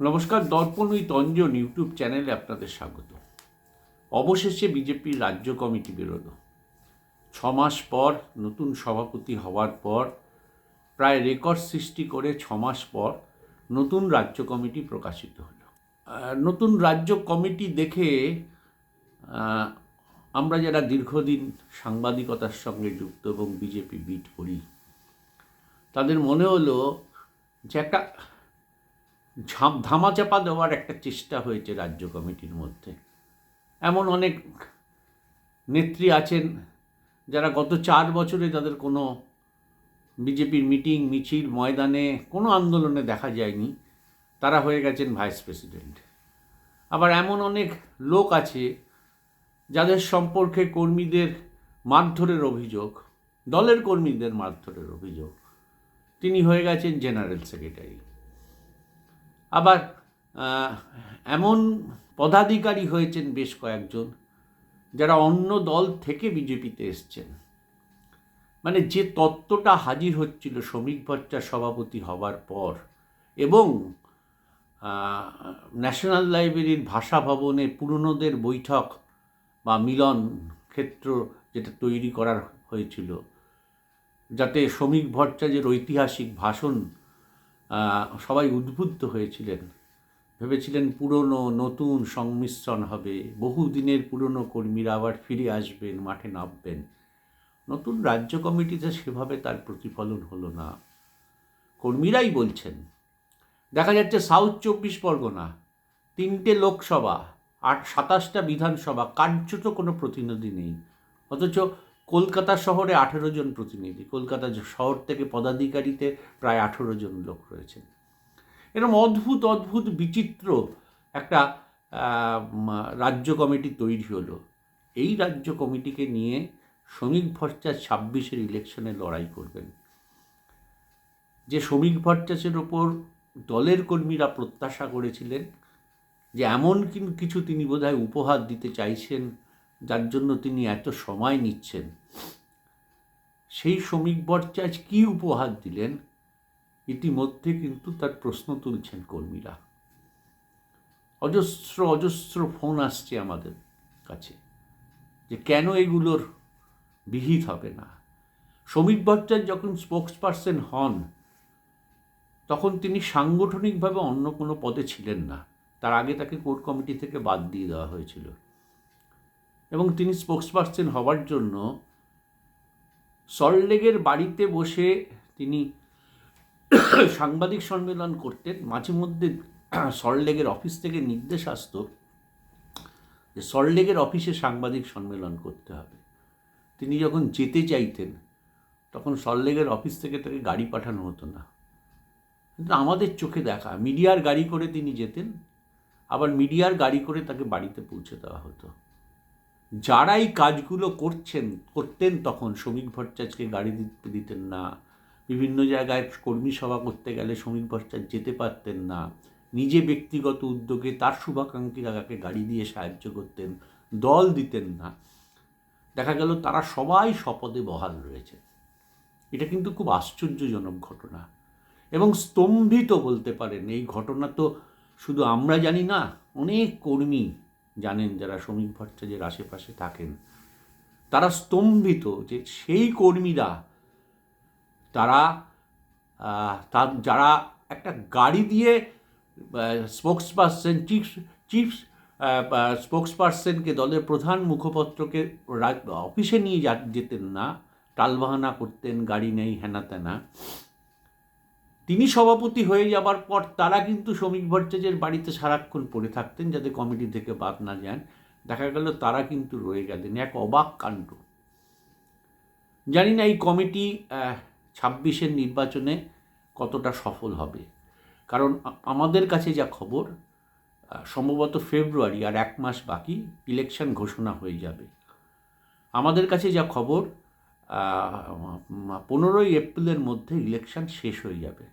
নমস্কার, দর্পণ ওই তঞ্জন ইউটিউব চ্যানেলে আপনাদের স্বাগত। অবশেষে বিজেপির রাজ্য কমিটি বেরোলো। ছ মাস পর, নতুন সভাপতি হওয়ার পর, প্রায় রেকর্ড সৃষ্টি করে ছ মাস পর নতুন রাজ্য কমিটি প্রকাশিত হলো। নতুন রাজ্য কমিটি দেখে আমরা যারা দীর্ঘদিন সাংবাদিকতার সঙ্গে যুক্ত এবং বিজেপি বিট করি, তাদের মনে হলো যে একটা ঝাম, ধামাচাপা দেওয়ার একটা চেষ্টা হয়েছে রাজ্য কমিটির মধ্যে। এমন অনেক নেত্রী আছেন যারা গত চার বছরে তাদের কোনো বিজেপির মিটিং, মিছিল, ময়দানে কোনো আন্দোলনে দেখা যায়নি। তারা হয়ে গেছেন ভাইস প্রেসিডেন্ট। আবার এমন অনেক লোক আছে যাদের সম্পর্কে কর্মীদের মারধরের অভিযোগ, দলের কর্মীদের মারধরের অভিযোগ। তিনি হয়ে গেছেন জেনারেল সেক্রেটারি। আবার এমন পদাধিকারী হয়েছেন বেশ কয়েকজন যারা অন্য দল থেকে বিজেপিতে এসছেন। মানে যে তত্ত্বটা হাজির হচ্ছিল শ্রমিক ভট্টার সভাপতি হবার পর এবং ন্যাশনাল লাইব্রেরির ভাষা ভবনে পুরনোদের বৈঠক বা মিলন ক্ষেত্র যেটা তৈরি করার হয়েছিল, যাতে শ্রমিক ভট্টাচার্যের ঐতিহাসিক ভাষণ সবাই উদ্বুদ্ধ হয়েছিলেন। ভেবেছিলেন পুরনো নতুন সংমিশ্রণ হবে। বহুদিনের পুরনো কর্মীরা আবার ফিরে আসবেন, মাঠে নামবেন। নতুন রাজ্য কমিটিতে সেভাবে তার প্রতিফলন হলো না। কর্মীরাই বলছেন, দেখা যাচ্ছে সাউথ চব্বিশ পরগনা, তিনটে লোকসভা, আট, সাতাশটা বিধানসভা, কার্যত কোনো প্রতিনিধি নেই। অথচ কলকাতা শহরে আঠেরো জন প্রতিনিধি, কলকাতা শহর থেকে পদাধিকারীতে প্রায় আঠেরো জন লোক রয়েছেন। এরকম অদ্ভুত অদ্ভুত বিচিত্র একটা রাজ্য কমিটি তৈরি হলো। এই রাজ্য কমিটিকে নিয়ে শ্রমিক ভট্টাচার্য ছাব্বিশের ইলেকশনে লড়াই করবেন। যে শ্রমিক ভট্টাচার্যের ওপর দলের কর্মীরা প্রত্যাশা করেছিলেন যে এমন কিছু তিনি বোধহয় উপহার দিতে চাইছেন যার জন্য তিনি এত সময় নিচ্ছেন। সেই শ্রমিক ভট্টাচার্য কী উপহার দিলেন? ইতিমধ্যে কিন্তু তার প্রশ্ন তুলছেন কর্মীরা। অজস্র অজস্র ফোন আসছে আমাদের কাছে যে কেন এগুলোর বিহিত হবে না। শ্রমিক ভট্টাচার্য যখন স্পোক্স পার্সন হন, তখন তিনি সাংগঠনিকভাবে অন্য কোনো পদে ছিলেন না। তার আগে তাকে কোর্ট কমিটি থেকে বাদ দিয়ে দেওয়া হয়েছিল। এবং তিনি স্পোক্স পার্সন হওয়ার জন্য সল্টলেকের বাড়িতে বসে তিনি সাংবাদিক সম্মেলন করতেন। মাঝে মধ্যে সল্টলেকের অফিস থেকে নির্দেশ আসতো যে সল্টলেকের অফিসে সাংবাদিক সম্মেলন করতে হবে। তিনি যখন যেতে চাইতেন, তখন সল্টলেকের অফিস থেকে তাকে গাড়ি পাঠানো হতো না। কিন্তু আমাদের চোখে দেখা, মিডিয়ার গাড়ি করে তিনি যেতেন, আবার মিডিয়ার গাড়ি করে তাকে বাড়িতে পৌঁছে দেওয়া হতো। যারা এই কাজগুলো করছেন, করতেন তখন শ্রমিক ভট্টাচার্যকে গাড়ি দিতে দিতেন না। বিভিন্ন জায়গায় কর্মী সভা করতে গেলে শ্রমিক ভট্টাচার্য যেতে পারতেন না। নিজে ব্যক্তিগত উদ্যোগে তার শুভাকাঙ্ক্ষীরা তাকে গাড়ি দিয়ে সাহায্য করতেন, দল দিতেন না। দেখা গেল তারা সবাই শপথে বহাল রয়েছে। এটা কিন্তু খুব আশ্চর্যজনক ঘটনা। এবং স্তম্ভিত বলতে পারেন, এই ঘটনা তো শুধু আমরা জানি না, অনেক কর্মী জানেন যারা শ্রমিক ভট্টাচার্যের আশেপাশে থাকেন, তারা স্তম্ভিত যে সেই কর্মীরা, তারা তার যারা একটা গাড়ি দিয়ে স্পোক্স পার্সন চিফ চিফ স্পোক্স পার্সনকে দলের প্রধান মুখপত্রকে অফিসে নিয়ে যেতেন না, টালবাহানা করতেন, গাড়ি নেই হেনা তেনা তিনি সভাপতি হয়ে যাবার পর তারা কিন্তু শ্রমিক ভট্টাচার্যের বাড়িতে সারাক্ষণ পড়ে থাকতেন যাতে কমিটি থেকে বাদ না যান। দেখা গেল তারা কিন্তু রয়ে গেলেন, এক অবাক কাণ্ড। জানি না এই কমিটি ছাব্বিশের নির্বাচনে কতটা সফল হবে। কারণ আমাদের কাছে যা খবর সম্ভবত ফেব্রুয়ারি আর এক মাস বাকি ইলেকশন ঘোষণা হয়ে যাবে। আমাদের কাছে যা খবর পনেরোই এপ্রিলের মধ্যে ইলেকশন শেষ হয়ে যাবে।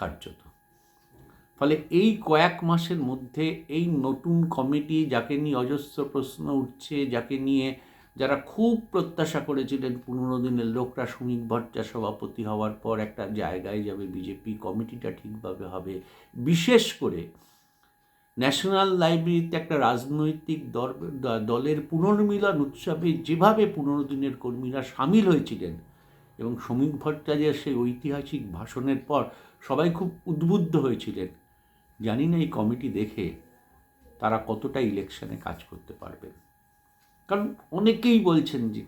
কার্যত। ফলে এই কয়েক মাসের মধ্যে এই নতুন কমিটি যাকে নিয়ে অজস্র প্রশ্ন উঠছে, যাকে নিয়ে যারা খুব প্রত্যাশা করেছিলেন পনেরো দিনের লোকরা শ্রমিক ভট্টা সভাপতি হওয়ার পর একটা জায়গায় যাবে, বিজেপি কমিটিটা ঠিকভাবে হবে। বিশেষ করে ন্যাশনাল লাইব্রেরিতে একটা রাজনৈতিক দলের পুনর্মিলন উৎসবে যেভাবে পনেরো দিনের কর্মীরা সামিল হয়েছিলেন এবং শ্রমিক ভট্টাচার্যের সেই ঐতিহাসিক ভাষণের পর সবাই খুব উদ্বুদ্ধ হয়েছিলেন। জানি না এই কমিটি দেখে তারা কতটা ইলেকশনে কাজ করতে পারবেন। কারণ অনেকেই বলছেন যে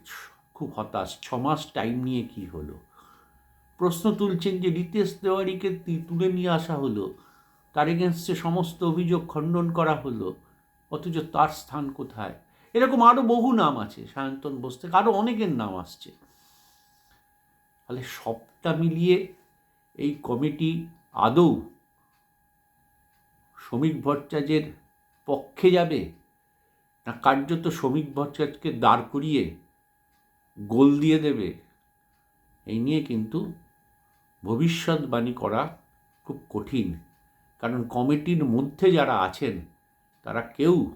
খুব হতাশ, ছ মাস টাইম নিয়ে কি হলো? প্রশ্ন তুলছেন যে রিতেশ তেওয়ারিকে তুলে নিয়ে আসা হলো, তার এগেনস্টে সমস্ত অভিযোগ খণ্ডন করা হলো, অথচ তার স্থান কোথায়? এরকম আরও বহু নাম আছে, সায়ন্তন বোস থেকে আরও অনেকের নাম আসছে। তাহলে সবটা মিলিয়ে এই কমিটি আদৌ শ্রমিক ভট্টাচার্যের পক্ষে যাবে না কার্যত শ্রমিক ভট্টাচার্যকে দাঁড় করিয়ে গোল দিয়ে দেবে? এই নিয়ে কিন্তু ভবিষ্যৎবাণী করা খুব কঠিন। কারণ কমিটির মধ্যে যারা আছেন, তারা কেউ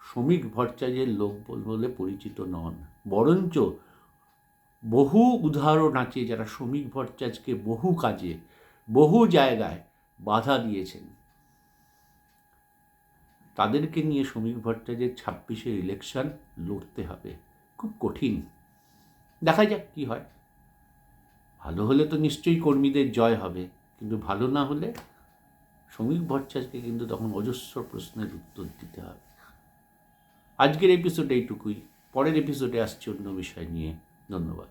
শ্রমিক ভট্টাচার্যের লোক বলে পরিচিত নন। বরঞ্চ বহু উদাহরণ আছে যারা শ্রমিক ভট্টাচার্যকে বহু কাজে, বহু জায়গায় বাধা দিয়েছেন। তাদেরকে নিয়ে শ্রমিক ভট্টাচার্যের ছাব্বিশের ইলেকশন লড়তে হবে। খুব কঠিন। দেখা যাক কি হয়। ভালো হলে তো নিশ্চয়ই কর্মীদের জয় হবে, কিন্তু ভালো না হলে শ্রমিক ভট্টাচার্যকে কিন্তু তখন অজস্র প্রশ্নের উত্তর দিতে হবে। আজকের এপিসোড এইটুকুই। পরের এপিসোডে আসছে অন্য বিষয় নিয়ে। ধন্যবাদ।